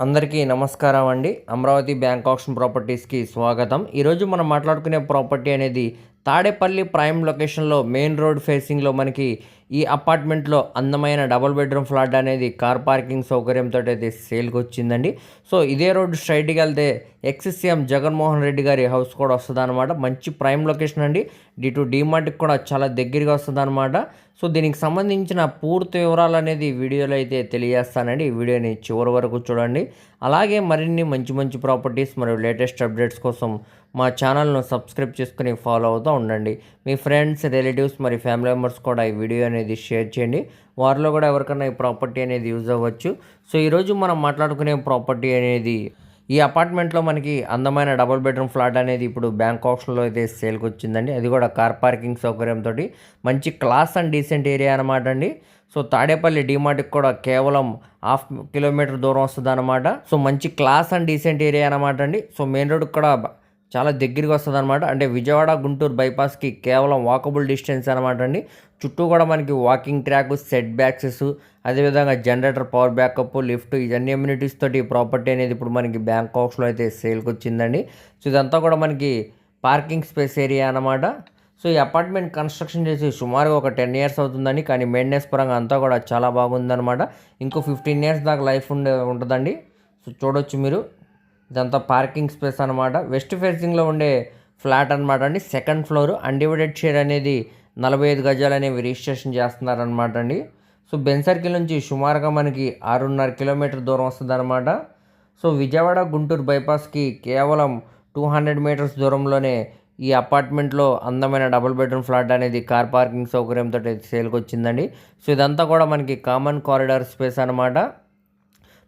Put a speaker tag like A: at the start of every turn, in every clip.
A: అందరికీ నమస్కారం అండి. అమరావతి బ్యాంక్ ఆప్షన్ ప్రాపర్టీస్కి స్వాగతం. ఈరోజు మనం మాట్లాడుకునే ప్రాపర్టీ అనేది తాడేపల్లి ప్రైమ్ లొకేషన్లో మెయిన్ రోడ్ ఫేసింగ్లో మనకి ఈ అపార్ట్మెంట్లో అందమైన డబుల్ బెడ్రూమ్ ఫ్లాట్ అనేది కార్ పార్కింగ్ సౌకర్యంతో అయితే సేల్కి వచ్చిందండి సో ఇదే రోడ్ స్ట్రైట్కి వెళ్తే ఎక్స్సీఎం జగన్మోహన్ రెడ్డి గారి హౌస్ కూడా వస్తుంది అనమాట మంచి ప్రైమ్ లొకేషన్ అండి. డి టు డీమార్ట్కి కూడా చాలా దగ్గరగా వస్తుందన్నమాట. సో దీనికి సంబంధించిన పూర్తి వివరాలు అనేది వీడియోలో అయితే తెలియజేస్తానండి. ఈ వీడియోని చివరి వరకు చూడండి. అలాగే మరిన్ని మంచి మంచి ప్రాపర్టీస్ మరియు లేటెస్ట్ అప్డేట్స్ కోసం మా ఛానల్ను సబ్స్క్రైబ్ చేసుకుని ఫాలో అవుతూ ఉండండి. మీ ఫ్రెండ్స్ రిలేటివ్స్ మరి ఫ్యామిలీ మెంబర్స్ కూడా ఈ వీడియో అనేది షేర్ చేయండి. వారిలో కూడా ఎవరికైనా ఈ ప్రాపర్టీ అనేది యూజ్ అవ్వచ్చు. సో ఈరోజు మనం మాట్లాడుకునే ప్రాపర్టీ అనేది ఈ అపార్ట్మెంట్లో మనకి అందమైన డబుల్ బెడ్రూమ్ ఫ్లాట్ అనేది ఇప్పుడు బ్యాంక్ ఆప్షన్లో అయితే సేల్కి వచ్చిందండి. అది కూడా కార్ పార్కింగ్ సౌకర్యంతో మంచి క్లాస్ అండ్ డీసెంట్ ఏరియా అనమాట అండి. సో తాడేపల్లి డిమార్ట్కి కూడా కేవలం హాఫ్ కిలోమీటర్ దూరం వస్తుంది అనమాట సో మంచి క్లాస్ అండ్ డీసెంట్ ఏరియా అనమాట అండి. సో మెయిన్ రోడ్కి కూడా చాలా దగ్గరికి వస్తుంది అనమాట అంటే విజయవాడ గుంటూరు బైపాస్కి కేవలం వాకబుల్ డిస్టెన్స్ అనమాట అండి. చుట్టూ కూడా మనకి వాకింగ్ ట్రాక్ సెట్ బ్యాక్సెస్ అదేవిధంగా జనరేటర్ పవర్ బ్యాకప్ లిఫ్ట్ ఇవన్నీ అమ్యూనిటీస్ తోటి ప్రాపర్టీ అనేది ఇప్పుడు మనకి బ్యాంకాక్స్లో అయితే సేల్కి వచ్చిందండి. సో ఇదంతా కూడా మనకి పార్కింగ్ స్పేస్ ఏరియా అనమాట సో ఈ అపార్ట్మెంట్ కన్స్ట్రక్షన్ చేసి సుమారుగా ఒక టెన్ ఇయర్స్ అవుతుందండి. కానీ మెయింటెనెన్స్ పరంగా అంతా కూడా చాలా బాగుందన్నమాట. ఇంకో ఫిఫ్టీన్ ఇయర్స్ దాకా లైఫ్ ఉండే ఉంటుందండి. సో చూడొచ్చు మీరు. ఇదంతా పార్కింగ్ స్పేస్ అనమాట వెస్ట్ ఫేసింగ్లో ఉండే ఫ్లాట్ అనమాట అండి. సెకండ్ ఫ్లోర్ అన్డివైడెడ్ షేర్ అనేది నలభై ఐదు గజాలు అనేవి రిజిస్ట్రేషన్ చేస్తున్నారనమాట అండి. సో బెన్ సర్కిల్ నుంచి సుమారుగా మనకి ఆరున్నర కిలోమీటర్ దూరం వస్తుంది అనమాట సో విజయవాడ గుంటూరు బైపాస్కి కేవలం టూ హండ్రెడ్ మీటర్స్ దూరంలోనే ఈ అపార్ట్మెంట్లో అందమైన డబుల్ బెడ్రూమ్ ఫ్లాట్ అనేది కార్ పార్కింగ్ సౌకర్యంతో సేల్కి వచ్చిందండి. సో ఇదంతా కూడా మనకి కామన్ కారిడార్ స్పేస్ అనమాట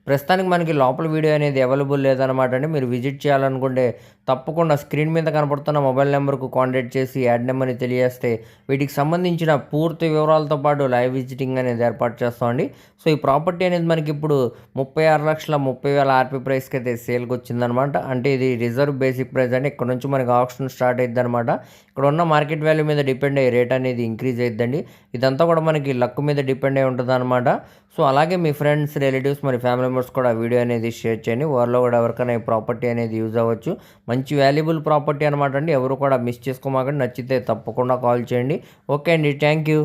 A: ప్రస్తుతానికి మనకి లోపల వీడియో అనేది అవైలబుల్ లేదనమాట అండి. మీరు విజిట్ చేయాలనుకుంటే తప్పకుండా స్క్రీన్ మీద కనపడుతున్న మొబైల్ నెంబర్కు కాంటాక్ట్ చేసి యాడ్ నెంబర్ని తెలియజేస్తే వీటికి సంబంధించిన పూర్తి వివరాలతో పాటు లైవ్ విజిటింగ్ అనేది ఏర్పాటు చేస్తామండి సో ఈ ప్రాపర్టీ అనేది మనకి ఇప్పుడు ముప్పై ఆరు లక్షల ముప్పై వేల ఆర్పీ ప్రైస్కి అయితే సేల్కి వచ్చిందనమాట అంటే ఇది రిజర్వ్ బేసిక్ ప్రైస్ అండి. ఇక్కడ నుంచి మనకి ఆప్షన్ స్టార్ట్ అయ్యింది అనమాట ఇక్కడ ఉన్న మార్కెట్ వాల్యూ మీద డిపెండ్ అయ్యే రేట్ అనేది ఇంక్రీజ్ అయిద్దండి. ఇదంతా కూడా మనకి లక్ మీద డిపెండ్ అయి ఉంటుంది అనమాట సో అలాగే మీ ఫ్రెండ్స్ రిలేటివ్స్ మరి ఫ్యామిలీ మెంబర్స్ కూడా వీడియో అనేది షేర్ చేయండి. వారిలో కూడా ఎవరికైనా ఈ ప్రాపర్టీ అనేది యూజ్ అవ్వచ్చు. మంచి వాల్యుబుల్ ప్రాపర్టీ అనమాట అండి. ఎవరు కూడా మిస్ చేసుకోమాకండి. నచ్చితే తప్పకుండా కాల్ చేయండి. ఓకే అండి. Thank you.